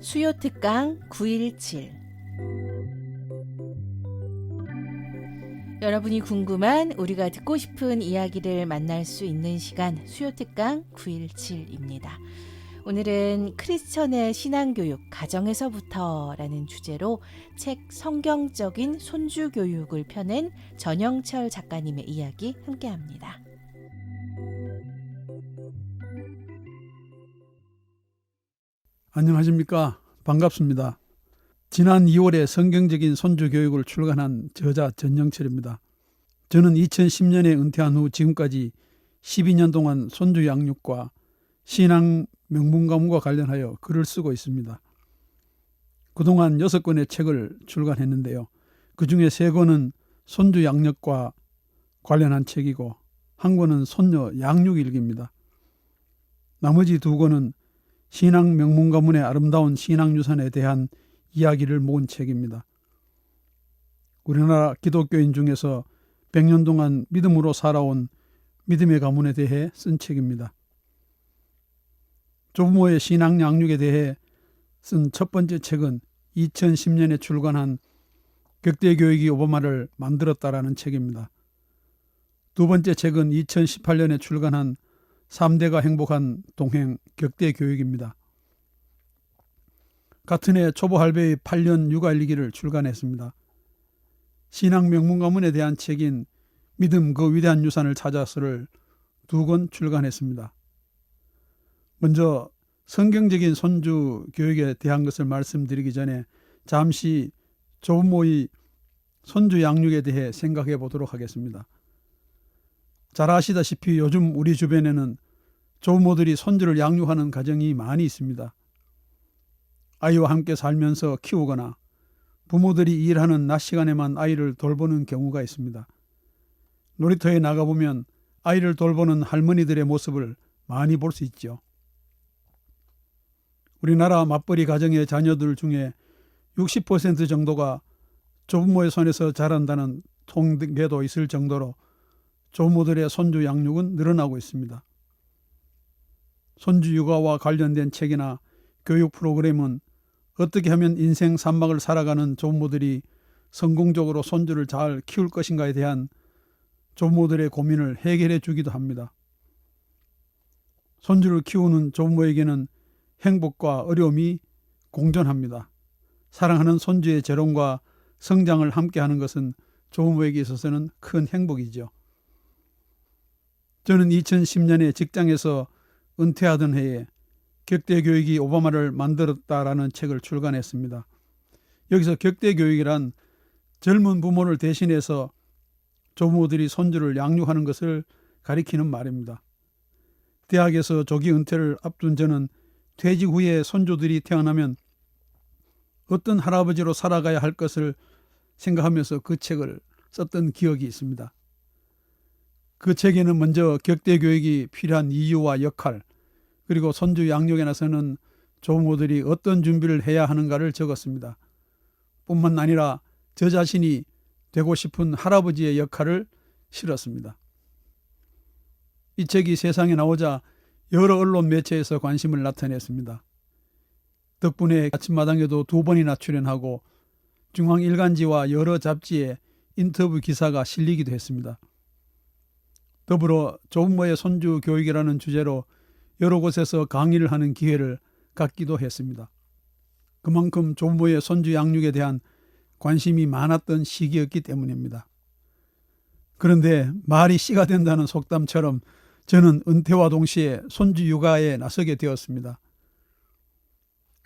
수요 특강 917 여러분이 궁금한 우리가 듣고 싶은 이야기를 만날 수 있는 시간 수요 특강 917입니다. 오늘은 크리스천의 신앙교육 가정에서부터라는 주제로 책 성경적인 손주 교육을 펴낸 전영철 작가님의 이야기 함께 합니다. 안녕하십니까. 반갑습니다. 지난 2월에 성경적인 손주 교육을 출간한 저자 전영철입니다. 저는 2010년에 은퇴한 후 지금까지 12년 동안 손주 양육과 신앙 명문가문과 관련하여 글을 쓰고 있습니다. 그동안 6권의 책을 출간했는데요. 그 중에 3권은 손주 양육과 관련한 책이고 한 권은 손녀 양육 일기입니다. 나머지 두 권은 신앙 명문 가문의 아름다운 신앙 유산에 대한 이야기를 모은 책입니다. 우리나라 기독교인 중에서 100년 동안 믿음으로 살아온 믿음의 가문에 대해 쓴 책입니다. 조부모의 신앙 양육에 대해 쓴 첫 번째 책은 2010년에 출간한 격대 교육이 오바마를 만들었다라는 책입니다. 두 번째 책은 2018년에 출간한 3대가 행복한 동행 격대 교육입니다. 같은 해 초보 할배의 8년 육아 일기를 출간했습니다. 신앙 명문 가문에 대한 책인 믿음 그 위대한 유산을 찾아서를 두 권 출간했습니다. 먼저 성경적인 손주 교육에 대한 것을 말씀드리기 전에 잠시 조부모의 손주 양육에 대해 생각해 보도록 하겠습니다. 잘 아시다시피 요즘 우리 주변에는 조부모들이 손주를 양육하는 가정이 많이 있습니다. 아이와 함께 살면서 키우거나 부모들이 일하는 낮 시간에만 아이를 돌보는 경우가 있습니다. 놀이터에 나가보면 아이를 돌보는 할머니들의 모습을 많이 볼 수 있죠. 우리나라 맞벌이 가정의 자녀들 중에 60% 정도가 조부모의 손에서 자란다는 통계도 있을 정도로 조부모들의 손주 양육은 늘어나고 있습니다. 손주 육아와 관련된 책이나 교육 프로그램은 어떻게 하면 인생 산막을 살아가는 조부모들이 성공적으로 손주를 잘 키울 것인가에 대한 조부모들의 고민을 해결해 주기도 합니다. 손주를 키우는 조부모에게는 행복과 어려움이 공존합니다. 사랑하는 손주의 재롱과 성장을 함께하는 것은 조부모에게 있어서는 큰 행복이죠. 저는 2010년에 직장에서 은퇴하던 해에 격대 교육이 오바마를 만들었다라는 책을 출간했습니다. 여기서 격대 교육이란 젊은 부모를 대신해서 조부모들이 손주를 양육하는 것을 가리키는 말입니다. 대학에서 조기 은퇴를 앞둔 저는 퇴직 후에 손주들이 태어나면 어떤 할아버지로 살아가야 할 것을 생각하면서 그 책을 썼던 기억이 있습니다. 그 책에는 먼저 격대 교육이 필요한 이유와 역할, 그리고 손주 양육에 나서는 조부모들이 어떤 준비를 해야 하는가를 적었습니다. 뿐만 아니라 저 자신이 되고 싶은 할아버지의 역할을 실었습니다. 이 책이 세상에 나오자 여러 언론 매체에서 관심을 나타냈습니다. 덕분에 아침마당에도 두 번이나 출연하고 중앙 일간지와 여러 잡지에 인터뷰 기사가 실리기도 했습니다. 더불어 조부모의 손주 교육이라는 주제로 여러 곳에서 강의를 하는 기회를 갖기도 했습니다. 그만큼 조부모의 손주 양육에 대한 관심이 많았던 시기였기 때문입니다. 그런데 말이 씨가 된다는 속담처럼 저는 은퇴와 동시에 손주 육아에 나서게 되었습니다.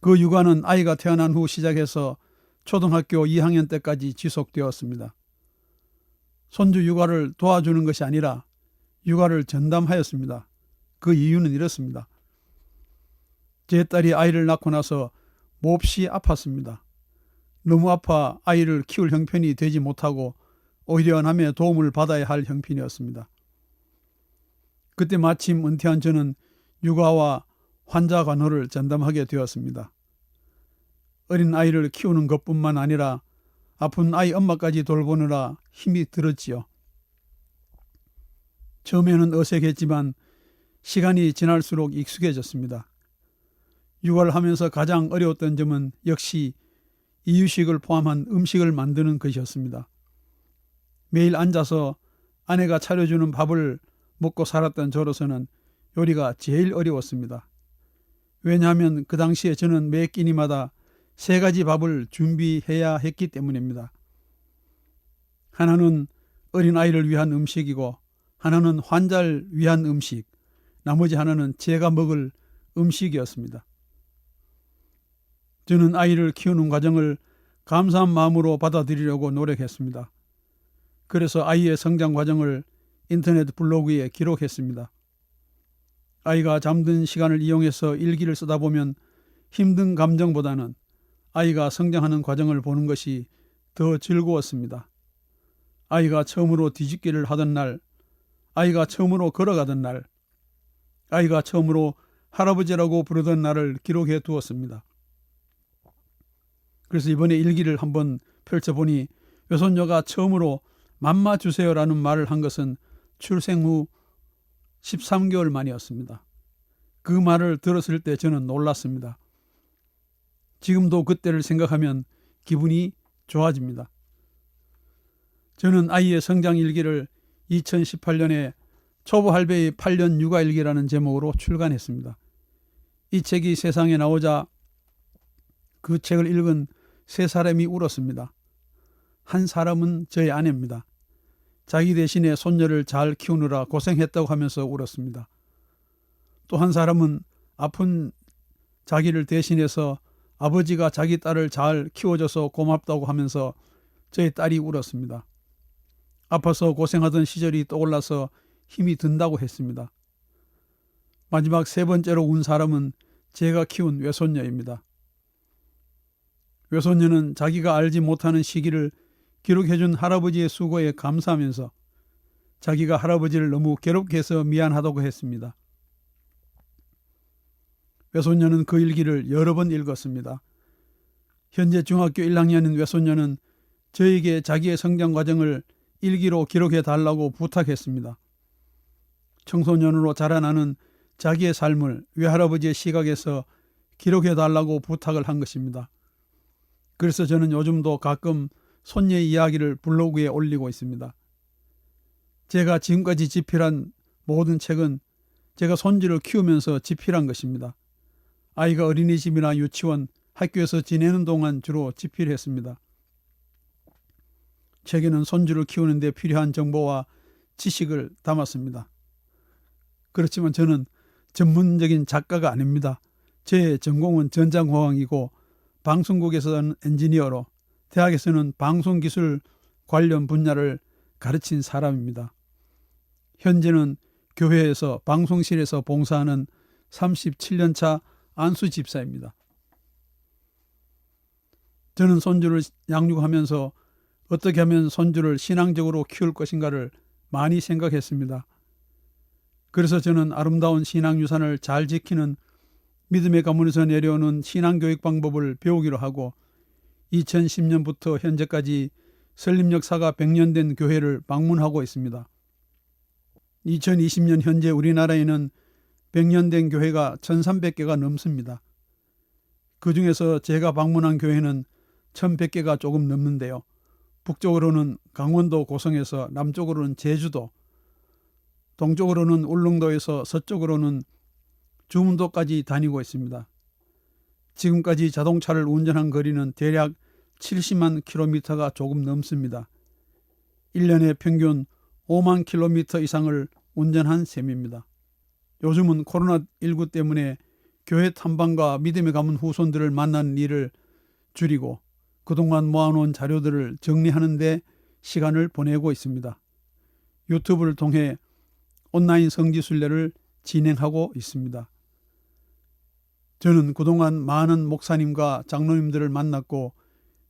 그 육아는 아이가 태어난 후 시작해서 초등학교 2학년 때까지 지속되었습니다. 손주 육아를 도와주는 것이 아니라 육아를 전담하였습니다. 그 이유는 이렇습니다. 제 딸이 아이를 낳고 나서 몹시 아팠습니다. 너무 아파 아이를 키울 형편이 되지 못하고 오히려 남의 도움을 받아야 할 형편이었습니다. 그때 마침 은퇴한 저는 육아와 환자 관호를 전담하게 되었습니다. 어린 아이를 키우는 것뿐만 아니라 아픈 아이 엄마까지 돌보느라 힘이 들었지요. 처음에는 어색했지만 시간이 지날수록 익숙해졌습니다. 육아하면서 가장 어려웠던 점은 역시 이유식을 포함한 음식을 만드는 것이었습니다. 매일 앉아서 아내가 차려주는 밥을 먹고 살았던 저로서는 요리가 제일 어려웠습니다. 왜냐하면 그 당시에 저는 매 끼니마다 세 가지 밥을 준비해야 했기 때문입니다. 하나는 어린아이를 위한 음식이고 하나는 환자를 위한 음식, 나머지 하나는 제가 먹을 음식이었습니다. 저는 아이를 키우는 과정을 감사한 마음으로 받아들이려고 노력했습니다. 그래서 아이의 성장 과정을 인터넷 블로그에 기록했습니다. 아이가 잠든 시간을 이용해서 일기를 쓰다 보면 힘든 감정보다는 아이가 성장하는 과정을 보는 것이 더 즐거웠습니다. 아이가 처음으로 뒤집기를 하던 날, 아이가 처음으로 걸어가던 날, 아이가 처음으로 할아버지라고 부르던 날을 기록해 두었습니다. 그래서 이번에 일기를 한번 펼쳐보니 외손녀가 처음으로 맘마 주세요라는 말을 한 것은 출생 후 13개월 만이었습니다. 그 말을 들었을 때 저는 놀랐습니다. 지금도 그때를 생각하면 기분이 좋아집니다. 저는 아이의 성장 일기를 2018년에 초보 할배의 8년 육아 일기라는 제목으로 출간했습니다. 이 책이 세상에 나오자 그 책을 읽은 세 사람이 울었습니다. 한 사람은 저의 아내입니다. 자기 대신에 손녀를 잘 키우느라 고생했다고 하면서 울었습니다. 또 한 사람은 아픈 자기를 대신해서 아버지가 자기 딸을 잘 키워줘서 고맙다고 하면서 저희 딸이 울었습니다. 아파서 고생하던 시절이 떠올라서 힘이 든다고 했습니다. 마지막 세 번째로 운 사람은 제가 키운 외손녀입니다. 외손녀는 자기가 알지 못하는 시기를 기록해준 할아버지의 수고에 감사하면서 자기가 할아버지를 너무 괴롭게 해서 미안하다고 했습니다. 외손녀는 그 일기를 여러 번 읽었습니다. 현재 중학교 1학년인 외손녀는 저에게 자기의 성장 과정을 일기로 기록해 달라고 부탁했습니다. 청소년으로 자라나는 자기의 삶을 외할아버지의 시각에서 기록해 달라고 부탁을 한 것입니다. 그래서 저는 요즘도 가끔 손녀의 이야기를 블로그에 올리고 있습니다. 제가 지금까지 집필한 모든 책은 제가 손주를 키우면서 집필한 것입니다. 아이가 어린이집이나 유치원, 학교에서 지내는 동안 주로 집필했습니다. 책에는 손주를 키우는데 필요한 정보와 지식을 담았습니다. 그렇지만 저는 전문적인 작가가 아닙니다. 제 전공은 전장공학이고 방송국에서는 엔지니어로 대학에서는 방송기술 관련 분야를 가르친 사람입니다. 현재는 교회에서 방송실에서 봉사하는 37년차 안수 집사입니다. 저는 손주를 양육하면서 어떻게 하면 손주를 신앙적으로 키울 것인가를 많이 생각했습니다. 그래서 저는 아름다운 신앙 유산을 잘 지키는 믿음의 가문에서 내려오는 신앙 교육 방법을 배우기로 하고 2010년부터 현재까지 설립 역사가 100년 된 교회를 방문하고 있습니다. 2020년 현재 우리나라에는 100년 된 교회가 1300개가 넘습니다. 그 중에서 제가 방문한 교회는 1100개가 조금 넘는데요. 북쪽으로는 강원도 고성에서 남쪽으로는 제주도, 동쪽으로는 울릉도에서 서쪽으로는 주문도까지 다니고 있습니다. 지금까지 자동차를 운전한 거리는 대략 70만 킬로미터가 조금 넘습니다. 1년에 평균 5만 킬로미터 이상을 운전한 셈입니다. 요즘은 코로나19 때문에 교회 탐방과 믿음의 가문 후손들을 만나는 일을 줄이고 그동안 모아놓은 자료들을 정리하는데 시간을 보내고 있습니다. 유튜브를 통해 온라인 성지순례를 진행하고 있습니다. 저는 그동안 많은 목사님과 장로님들을 만났고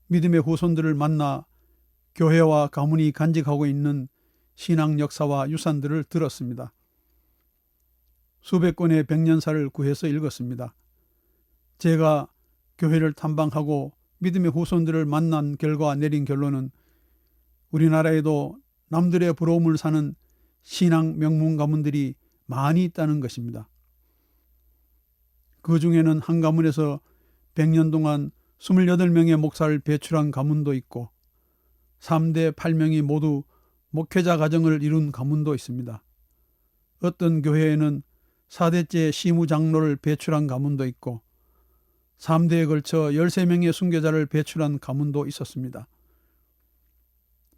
믿음의 후손들을 만나 교회와 가문이 간직하고 있는 신앙 역사와 유산들을 들었습니다. 수백 권의 백년사를 구해서 읽었습니다. 제가 교회를 탐방하고 믿음의 후손들을 만난 결과 내린 결론은 우리나라에도 남들의 부러움을 사는 신앙 명문 가문들이 많이 있다는 것입니다. 그 중에는 한 가문에서 100년 동안 28명의 목사를 배출한 가문도 있고 3대 8명이 모두 목회자 가정을 이룬 가문도 있습니다. 어떤 교회에는 4대째 시무 장로를 배출한 가문도 있고 3대에 걸쳐 13명의 순교자를 배출한 가문도 있었습니다.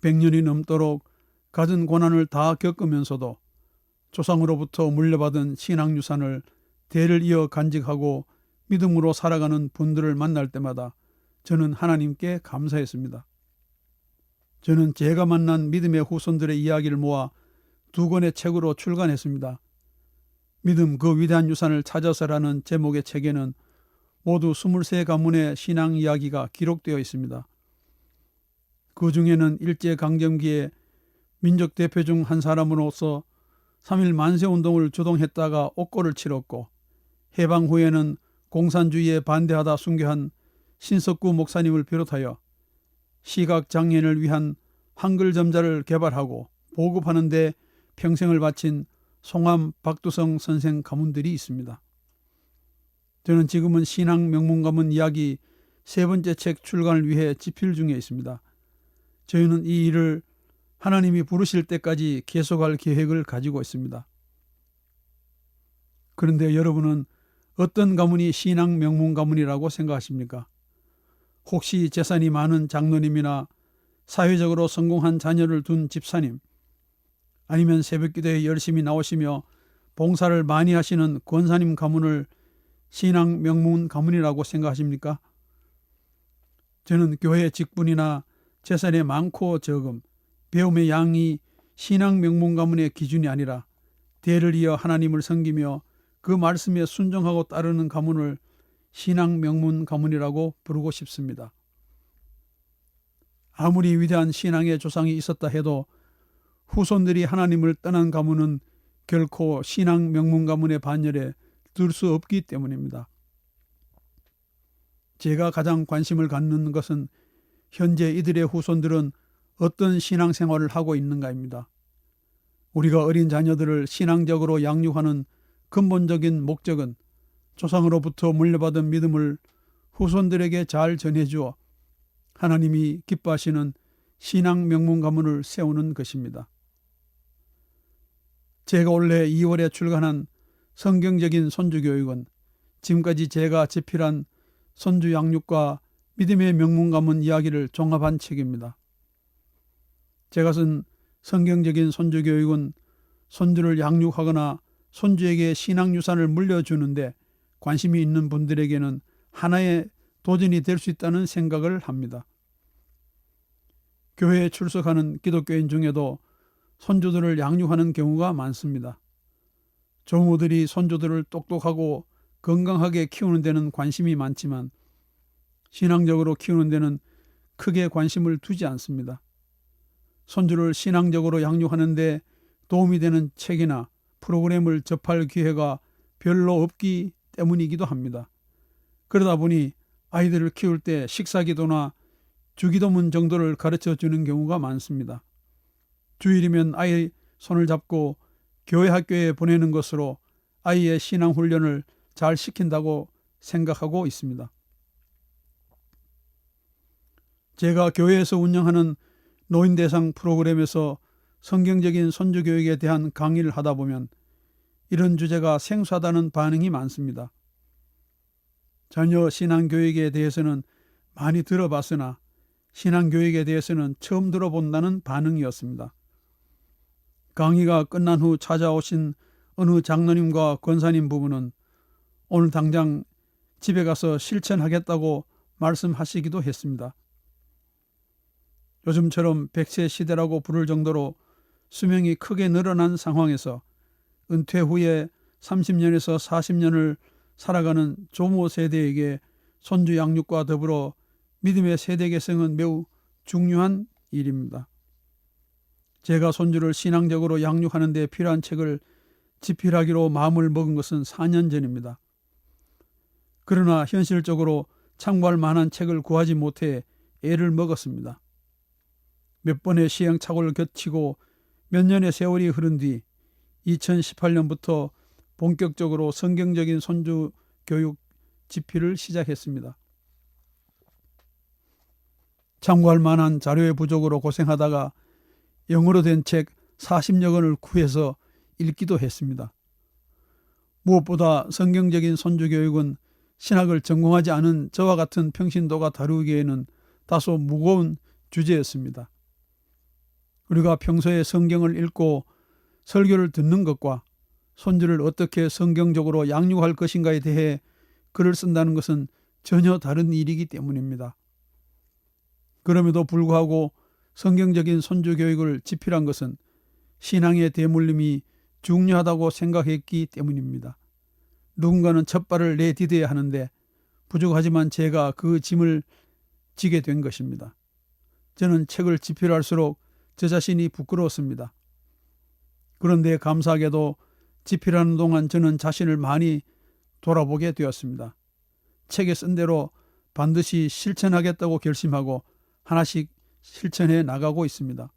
100년이 넘도록 갖은 고난을 다 겪으면서도 조상으로부터 물려받은 신앙유산을 대를 이어 간직하고 믿음으로 살아가는 분들을 만날 때마다 저는 하나님께 감사했습니다. 저는 제가 만난 믿음의 후손들의 이야기를 모아 두 권의 책으로 출간했습니다. 믿음 그 위대한 유산을 찾아서라는 제목의 책에는 모두 23 가문의 신앙 이야기가 기록되어 있습니다. 그 중에는 일제 강점기에 민족 대표 중 한 사람으로서 3일 만세 운동을 주동했다가 옥고를 치렀고 해방 후에는 공산주의에 반대하다 순교한 신석구 목사님을 비롯하여 시각 장애인을 위한 한글 점자를 개발하고 보급하는 데 평생을 바친 송암 박두성 선생 가문들이 있습니다. 저는 지금은 신앙 명문 가문 이야기 세 번째 책 출간을 위해 집필 중에 있습니다. 저희는 이 일을 하나님이 부르실 때까지 계속할 계획을 가지고 있습니다. 그런데 여러분은 어떤 가문이 신앙 명문 가문이라고 생각하십니까? 혹시 재산이 많은 장로님이나 사회적으로 성공한 자녀를 둔 집사님, 아니면 새벽 기도에 열심히 나오시며 봉사를 많이 하시는 권사님 가문을 신앙 명문 가문이라고 생각하십니까? 저는 교회 직분이나 재산의 많고 적음, 배움의 양이 신앙 명문 가문의 기준이 아니라 대를 이어 하나님을 섬기며 그 말씀에 순종하고 따르는 가문을 신앙 명문 가문이라고 부르고 싶습니다. 아무리 위대한 신앙의 조상이 있었다 해도 후손들이 하나님을 떠난 가문은 결코 신앙 명문 가문의 반열에 들 수 없기 때문입니다. 제가 가장 관심을 갖는 것은 현재 이들의 후손들은 어떤 신앙생활을 하고 있는가입니다. 우리가 어린 자녀들을 신앙적으로 양육하는 근본적인 목적은 조상으로부터 물려받은 믿음을 후손들에게 잘 전해주어 하나님이 기뻐하시는 신앙 명문 가문을 세우는 것입니다. 제가 올해 2월에 출간한 성경적인 선주 교육은 지금까지 제가 집필한 선주 양육과 믿음의 명문 가문 이야기를 종합한 책입니다. 제가 쓴 성경적인 선주 교육은 손주를 양육하거나 손주에게 신앙유산을 물려주는데 관심이 있는 분들에게는 하나의 도전이 될 수 있다는 생각을 합니다. 교회에 출석하는 기독교인 중에도 손주들을 양육하는 경우가 많습니다. 조모들이 손주들을 똑똑하고 건강하게 키우는 데는 관심이 많지만 신앙적으로 키우는 데는 크게 관심을 두지 않습니다. 손주를 신앙적으로 양육하는데 도움이 되는 책이나 프로그램을 접할 기회가 별로 없기 때문이기도 합니다. 그러다 보니 아이들을 키울 때 식사 기도나 주기도문 정도를 가르쳐 주는 경우가 많습니다. 주일이면 아이 손을 잡고 교회 학교에 보내는 것으로 아이의 신앙 훈련을 잘 시킨다고 생각하고 있습니다. 제가 교회에서 운영하는 노인 대상 프로그램에서 성경적인 선주 교육에 대한 강의를 하다 보면 이런 주제가 생소하다는 반응이 많습니다. 전혀 신앙 교육에 대해서는 많이 들어봤으나 신앙 교육에 대해서는 처음 들어본다는 반응이었습니다. 강의가 끝난 후 찾아오신 어느 장로님과 권사님 부부는 오늘 당장 집에 가서 실천하겠다고 말씀하시기도 했습니다. 요즘처럼 백세 시대라고 부를 정도로 수명이 크게 늘어난 상황에서 은퇴 후에 30년에서 40년을 살아가는 조모 세대에게 손주 양육과 더불어 믿음의 세대 개성은 매우 중요한 일입니다. 제가 손주를 신앙적으로 양육하는 데 필요한 책을 집필하기로 마음을 먹은 것은 4년 전입니다. 그러나 현실적으로 참고할 만한 책을 구하지 못해 애를 먹었습니다. 몇 번의 시행착오를 거치고 몇 년의 세월이 흐른 뒤 2018년부터 본격적으로 성경적인 손주 교육 집필을 시작했습니다. 참고할 만한 자료의 부족으로 고생하다가 영어로 된 책 40여 권을 구해서 읽기도 했습니다. 무엇보다 성경적인 손주 교육은 신학을 전공하지 않은 저와 같은 평신도가 다루기에는 다소 무거운 주제였습니다. 우리가 평소에 성경을 읽고 설교를 듣는 것과 손주를 어떻게 성경적으로 양육할 것인가에 대해 글을 쓴다는 것은 전혀 다른 일이기 때문입니다. 그럼에도 불구하고 성경적인 손주 교육을 집필한 것은 신앙의 대물림이 중요하다고 생각했기 때문입니다. 누군가는 첫 발을 내디뎌야 하는데 부족하지만 제가 그 짐을 지게 된 것입니다. 저는 책을 집필할수록 저 자신이 부끄러웠습니다. 그런데 감사하게도 집필하는 동안 저는 자신을 많이 돌아보게 되었습니다. 책에 쓴 대로 반드시 실천하겠다고 결심하고 하나씩 실천해 나가고 있습니다.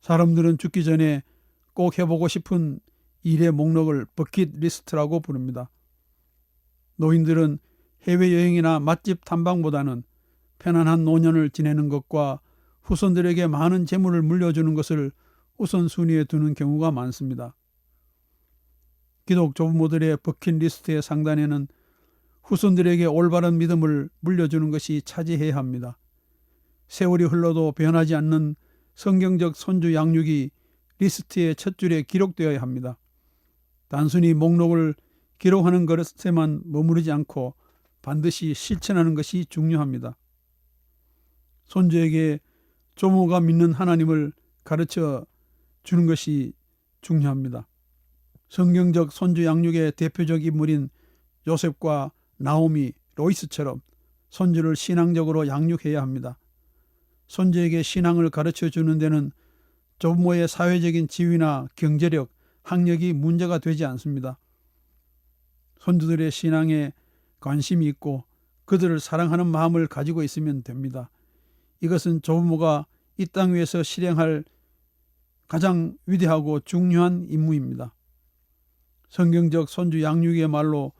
사람들은 죽기 전에 꼭 해보고 싶은 일의 목록을 버킷 리스트라고 부릅니다. 노인들은 해외여행이나 맛집 탐방보다는 편안한 노년을 지내는 것과 후손들에게 많은 재물을 물려주는 것을 우선순위에 두는 경우가 많습니다. 기독 조부모들의 버킷리스트의 상단에는 후손들에게 올바른 믿음을 물려주는 것이 차지해야 합니다. 세월이 흘러도 변하지 않는 성경적 손주 양육이 리스트의 첫 줄에 기록되어야 합니다. 단순히 목록을 기록하는 것에만 머무르지 않고 반드시 실천하는 것이 중요합니다. 손주에게 조모가 믿는 하나님을 가르쳐 주는 것이 중요합니다. 성경적 손주 양육의 대표적 인물인 요셉과 나오미, 로이스처럼 손주를 신앙적으로 양육해야 합니다. 손주에게 신앙을 가르쳐 주는 데는 조부모의 사회적인 지위나 경제력, 학력이 문제가 되지 않습니다. 손주들의 신앙에 관심이 있고 그들을 사랑하는 마음을 가지고 있으면 됩니다. 이것은 조부모가 이 땅 위에서 실행할 가장 위대하고 중요한 임무입니다. 성경적 손주 양육의 말로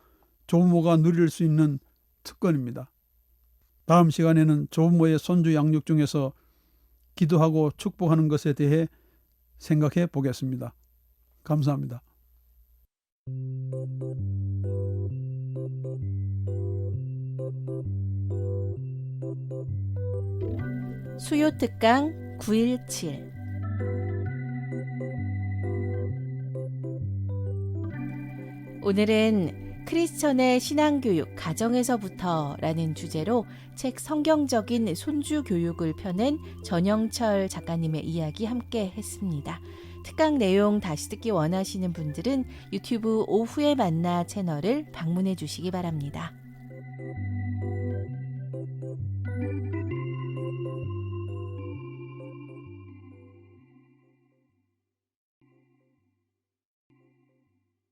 조부모가 누릴 수 있는 특권입니다. 다음 시간에는 조부모의 손주 양육 중에서 기도하고 축복하는 것에 대해 생각해 보겠습니다. 감사합니다. 수요 특강 917 오늘은 크리스천의 신앙교육 가정에서부터 라는 주제로 책 성경적인 손주 교육을 펴낸 전영철 작가님의 이야기 함께 했습니다. 특강 내용 다시 듣기 원하시는 분들은 유튜브 오후에 만나 채널을 방문해 주시기 바랍니다.